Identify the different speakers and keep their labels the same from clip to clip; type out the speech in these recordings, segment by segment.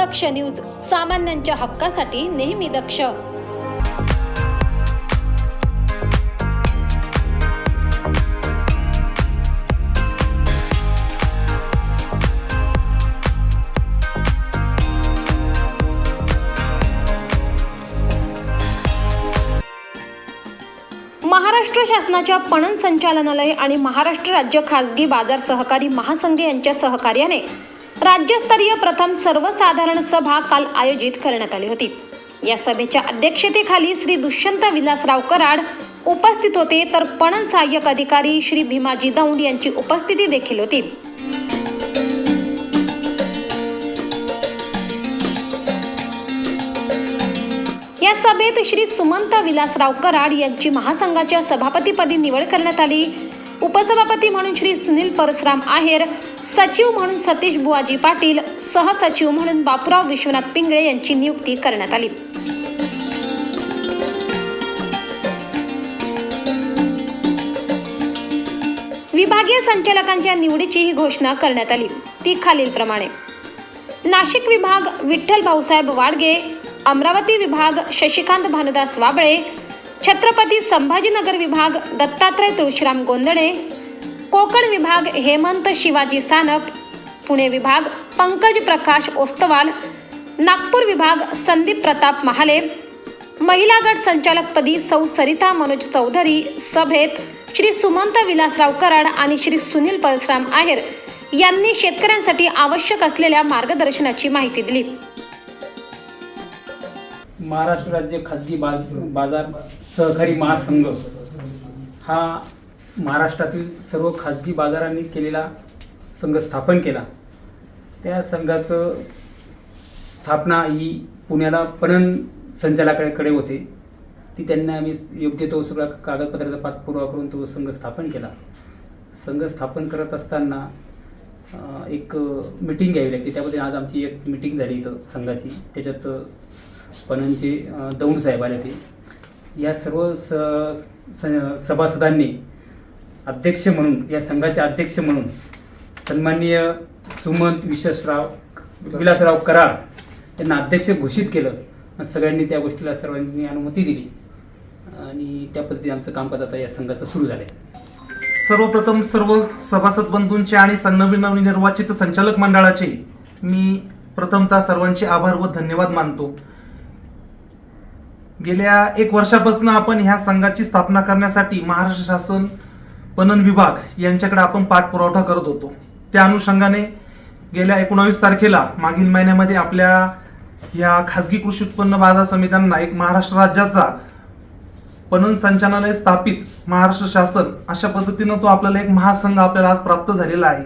Speaker 1: दक्ष news सामान्यांच्या हक्कासाठी नेहमी दक्ष. महाराष्ट्र शासनाच्या पणन संचालनालय आणि महाराष्ट्र राज्य खासगी बाजार सहकारी महासंघ यांच्या सहकार्याने राज्यस्तरीय प्रथम सर्वसाधारण सभा काल आयोजित करण्यात आली होती. या सभेच्या अध्यक्षतेखाली श्री दुष्यंत विलासराव कराड उपस्थित होते तर पणन सहाय्यक अधिकारी श्री भीमाजी दौंड यांची उपस्थिती देखील होती. या सभेत श्री सुमंत विलासराव कराड यांची महासंघाच्या सभापतीपदी निवड करण्यात आली. उपसभापती म्हणून श्री सुनील परसराम आहेर सचिव म्हणून सतीश बुवाजी पाटील सहसचिव म्हणून बापूराव विश्वनाथ पिंगळे यांची नियुक्ती करण्यात आली. विभागीय संचालकांच्या निवडीचीही घोषणा करण्यात आली. ती खालीलप्रमाणे नाशिक विभाग विठ्ठल भाऊसाहेब वाडगे अमरावती विभाग शशिकांत भानुदास वाबळे छत्रपती संभाजीनगर विभाग दत्तात्रय तुळशीराम गोंधळे कोकण विभाग हेमंत शिवाजी सानप पुणे विभाग पंकज प्रकाश ओस्तवाल नागपूर विभाग संदीप प्रताप महाले महिला गट संचालकपदी सौ सरिता मनोज चौधरी सभेत श्री सुमंत विलासराव कराड आणि श्री सुनील परसराम आहेर यांनी शेतकऱ्यांसाठी आवश्यक असलेल्या मार्गदर्शनाची माहिती दिली.
Speaker 2: महाराष्ट्र राज्य खाजगी बाज बाजार सहकारी महासंघ हा महाराष्ट्रातील सर्व खाजगी बाजारांनी केलेला संघ स्थापन केला. त्या संघाचं स्थापना ही पुण्याला पणन संचालकाकडे होते. ती त्यांना आम्ही योग्य तो सगळा कागदपत्राचा पाठपुरावा करून तो संघ स्थापन केला. संघ स्थापन करत असताना एक मिटिंग घ्यावी लागते. त्यामध्ये आज आमची एक मिटिंग झाली इथं संघाची. त्याच्यात पणनचे दौंड साहेब आले ते या सर्व स स- सभासदांनी अध्यक्ष म्हणून या संघाचे अध्यक्ष म्हणून सन्माननीय सुमंत विश्वासराव विलासराव कराड यांना अध्यक्ष घोषित केलं. आणि सगळ्यांनी त्या गोष्टीला सर्वांनी अनुमती दिली. आणि त्या पद्धतीने आमचं कामकाज आता या संघाचं सुरू झालं आहे
Speaker 3: सर्वप्रथम सर्व सभासद बंधूंचे आणि नवीन नवीन निर्वाचित संचालक मंडळाचे मी प्रथमतः सर्वांचे आभार व धन्यवाद मानतो. गेल्या एक वर्षापासून आपण ह्या संघाची स्थापना करण्यासाठी महाराष्ट्र शासन पणन विभाग यांच्याकडे आपण पाठपुरवठा करत होतो. त्या अनुषंगाने गेल्या एकोणावीस तारखेला मागील महिन्यामध्ये आपल्या ह्या खाजगी कृषी उत्पन्न बाजार समित्यांना एक महाराष्ट्र राज्याचा पणन संचालनालय स्थापित महाराष्ट्र शासन अशा पद्धतीनं तो आपल्याला एक महासंघ आपल्याला आज प्राप्त झालेला आहे.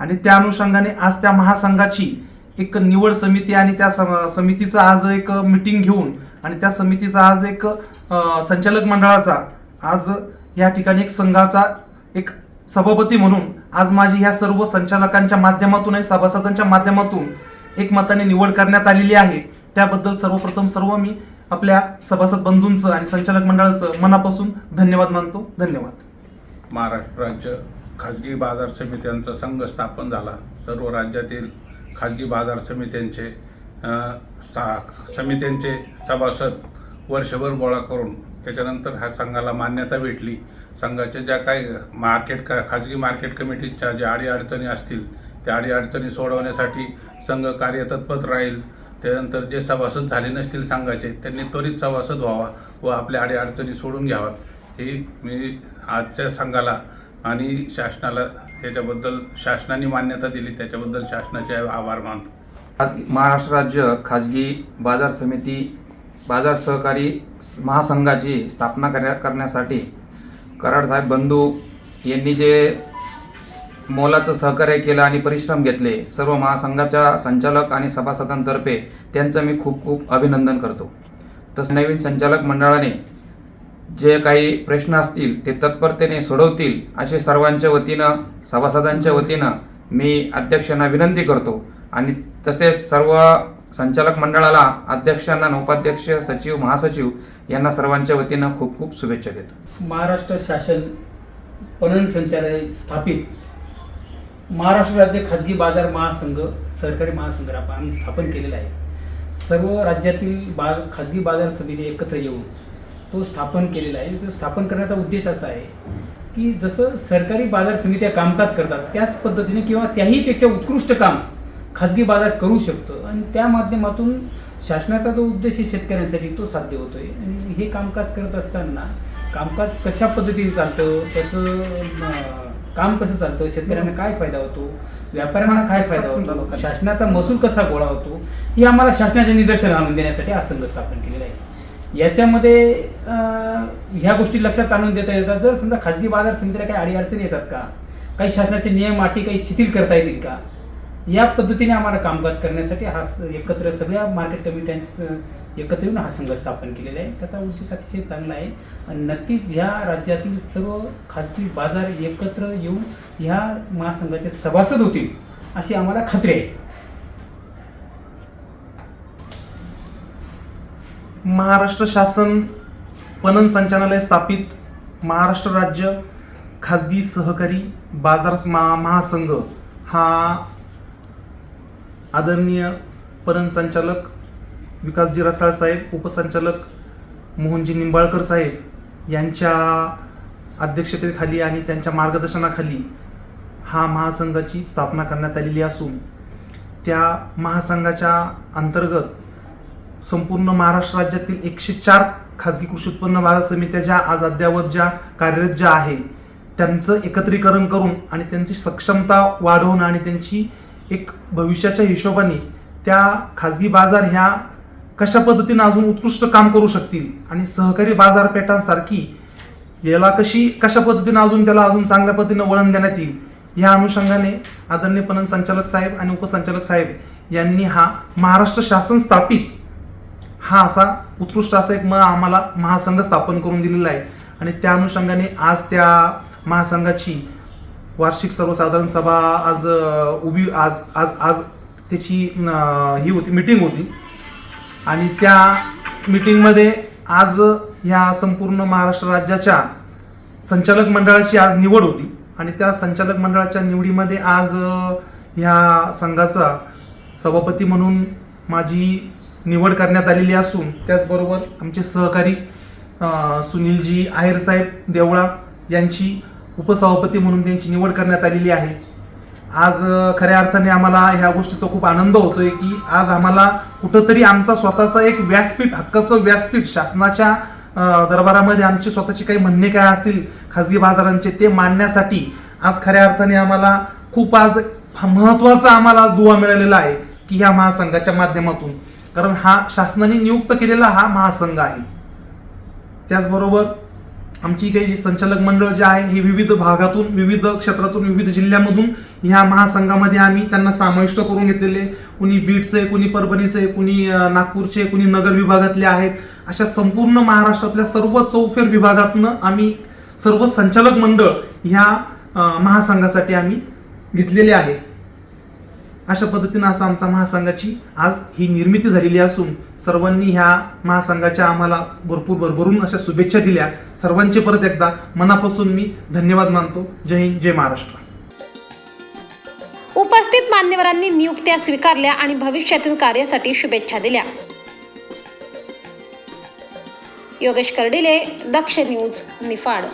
Speaker 3: आणि त्या अनुषंगाने आज त्या महासंघाची एक निवड समिती आणि त्या समितीचं आज एक मिटिंग घेऊन आणि त्या समितीचा आज एक संचालक मंडळाचा आज या ठिकाणी एक संघाचा एक सभापती म्हणून आज माझी ह्या सर्व संचालकांच्या माध्यमातून आणि सभासदांच्या माध्यमातून एक मताने निवड करण्यात आलेली आहे. त्याबद्दल सर्वप्रथम सर्व मी आपल्या सभासद बंधूंचं आणि संचालक मंडळाचं मनापासून धन्यवाद मानतो. धन्यवाद.
Speaker 4: महाराष्ट्र राज्य खाजगी बाजार समित्यांचा संघ स्थापन झाला. सर्व राज्यातील खाजगी बाजार समित्यांचे सा समित्यांचे सभासद वर्षभर गोळा करून त्याच्यानंतर ह्या संघाला मान्यता भेटली. संघाच्या ज्या काही मार्केट का खाजगी मार्केट कमिटीच्या ज्या अडीअडचणी असतील त्या अडीअडचणी सोडवण्यासाठी संघ कार्यतत्पर राहील. त्यानंतर जे सभासद झाले नसतील सांगायचे त्यांनी त्वरित सभासद व्हावा व आपल्या अडीअडचणी सोडून घ्याव्यात. हे मी आजच्या संघाला आणि शासनाला याच्याबद्दल शासनाने मान्यता दिली त्याच्याबद्दल शासनाचे आभार मानतो.
Speaker 5: खाजगी महाराष्ट्र राज्य खाजगी बाजार समिती बाजार सहकारी महासंघाची स्थापना करण्या करण्यासाठी कराडसाहेब बंधू यांनी जे मोलाचं सहकार्य केलं आणि परिश्रम घेतले. सर्व महासंघाच्या संचालक आणि सभासदांतर्फे त्यांचं मी खूप खूप अभिनंदन करतो. तसं नवीन संचालक मंडळाने जे काही प्रश्न असतील ते तत्परतेने सोडवतील असे सर्वांच्या वतीनं सभासदांच्या वतीनं मी अध्यक्षांना विनंती करतो. आणि तसेच सर्व संचालक मंडळाला अध्यक्षांना उपाध्यक्ष सचिव महासचिव यांना सर्वांच्या वतीनं खूप खूप शुभेच्छा देतो.
Speaker 2: महाराष्ट्र शासन पणन संचालय स्थापित महाराष्ट्र राज्य खाजगी बाजार महासंघ सहकारी महासंघ आम्ही स्थापन केलेला आहे. सर्व राज्यातील बा खाजगी बाजार समिती एकत्र येऊन तो स्थापन केलेला आहे. तो स्थापन करण्याचा उद्देश असा आहे की जसं सरकारी बाजार समित्या कामकाज करतात त्याच पद्धतीने किंवा त्याहीपेक्षा उत्कृष्ट काम खाजगी बाजार करू शकतो. आणि त्या माध्यमातून शासनाचा जो उद्देश आहे शेतकऱ्यांसाठी तो साध्य होतो आहे आणि हे कामकाज करत असताना कामकाज कशा पद्धतीने चालतं? त्याचं काम कसं चालतं शेतकऱ्यांना काय फायदा होतो व्यापाऱ्यांना काय फायदा होतो शासनाचा महसूल कसा गोळा होतो हे आम्हाला शासनाच्या निदर्शन आणून देण्यासाठी हा संघ स्थापन केलेला आहे. याच्यामध्ये ह्या गोष्टी लक्षात आणून देता येतात. जर समजा खाजगी बाजार समितीला काही अडीअडचणी येतात का? काही शासनाचे नियम अटी काही शिथिल करता येतील का? या पद्धतीने आम्हाला कामकाज करण्यासाठी हा एकत्र सगळ्या मार्केट कमिट्यांचं एकत्र येऊन हा संघ स्थापन केलेला आहे. त्याचा उद्देश अतिशय चांगला आहे. आणि नक्कीच ह्या राज्यातील सर्व खाजगी बाजार एकत्र येऊन ह्या महासंघाचे सभासद होतील अशी आम्हाला खात्री आहे.
Speaker 3: महाराष्ट्र शासन पणन संचालनालय स्थापित महाराष्ट्र राज्य खाजगी सहकारी बाजार महा महासंघ हा आदरणीय पणन संचालक विकासजी रसाळ साहेब उपसंचालक मोहनजी निंबाळकर साहेब यांच्या अध्यक्षतेखाली आणि त्यांच्या मार्गदर्शनाखाली हा महासंघाची स्थापना करण्यात आलेली असून त्या महासंघाच्या अंतर्गत संपूर्ण महाराष्ट्र राज्यातील एकशे चार खाजगी कृषी उत्पन्न बाजार समित्या ज्या आज अद्यावत ज्या कार्यरत ज्या आहे त्यांचं एकत्रीकरण करून आणि त्यांची सक्षमता वाढवणं आणि त्यांची एक भविष्याच्या हिशोबाने त्या खाजगी बाजार ह्या कशा पद्धतीनं अजून उत्कृष्ट काम करू शकतील आणि सहकारी बाजारपेठांसारखी याला कशी कशा पद्धतीनं अजून त्याला अजून चांगल्या पद्धतीनं वळण देण्यात येईल या अनुषंगाने आदरणीय पणन संचालक साहेब आणि उपसंचालक साहेब यांनी हा महाराष्ट्र शासन स्थापित हा असा उत्कृष्ट असा एक म आम्हाला महासंघ स्थापन करून दिलेला आहे. आणि त्या अनुषंगाने आज त्या महासंघाची वार्षिक सर्वसाधारण सभा आज उभी आज आज आज त्याची ही होती मीटिंग होती. आणि त्या मिटिंगमध्ये आज ह्या संपूर्ण महाराष्ट्र राज्याच्या संचालक मंडळाची आज निवड होती. आणि त्या संचालक मंडळाच्या निवडीमध्ये आज ह्या संघाचा सभापती म्हणून माझी निवड करण्यात आलेली असून त्याचबरोबर आमचे सहकारी सुनीलजी आहेर साहेब देवळा यांची उपसभापती म्हणून त्यांची निवड करण्यात आलेली आहे. आज खऱ्या अर्थाने आम्हाला ह्या गोष्टीचा खूप आनंद होतोय की आज आम्हाला कुठंतरी आमचा स्वतःचा एक व्यासपीठ हक्काचं व्यासपीठ शासनाच्या दरबारामध्ये आमचे स्वतःचे काही म्हणणे काय असतील खाजगी बाजारांचे ते मांडण्यासाठी आज खऱ्या अर्थाने आम्हाला खूप आज महत्त्वाचा आम्हाला दुवा मिळालेला आहे की ह्या महासंघाच्या माध्यमातून. कारण हा शासनाने नियुक्त केलेला हा महासंघ आहे. त्याचबरोबर आमची काही जी संचालक मंडळ जे आहे हे विविध भागातून विविध क्षेत्रातून विविध जिल्ह्यामधून ह्या महासंघामध्ये आम्ही त्यांना समाविष्ट करून घेतलेले. कुणी बीडचे कुणी परभणीचे कुणी नागपूरचे कुणी नगर विभागातले आहेत. अशा संपूर्ण महाराष्ट्रातल्या सर्व चौफेर विभागातनं आम्ही सर्व संचालक मंडळ ह्या महासंघासाठी आम्ही घेतलेले आहे. अशा पद्धतीनं असं आमचा महासंघाची आज ही निर्मिती झालेली असून सर्वांनी ह्या महासंघाच्या आम्हाला भरपूर भरभरून अशा शुभेच्छा दिल्या. सर्वांचे परत एकदा मनापासून मी धन्यवाद मानतो. जय हिंद जय महाराष्ट्र.
Speaker 1: उपस्थित मान्यवरांनी नियुक्त्या स्वीकारल्या आणि भविष्यातील कार्यासाठी शुभेच्छा दिल्या. योगेश कर्डिले दक्ष न्यूज निफाड.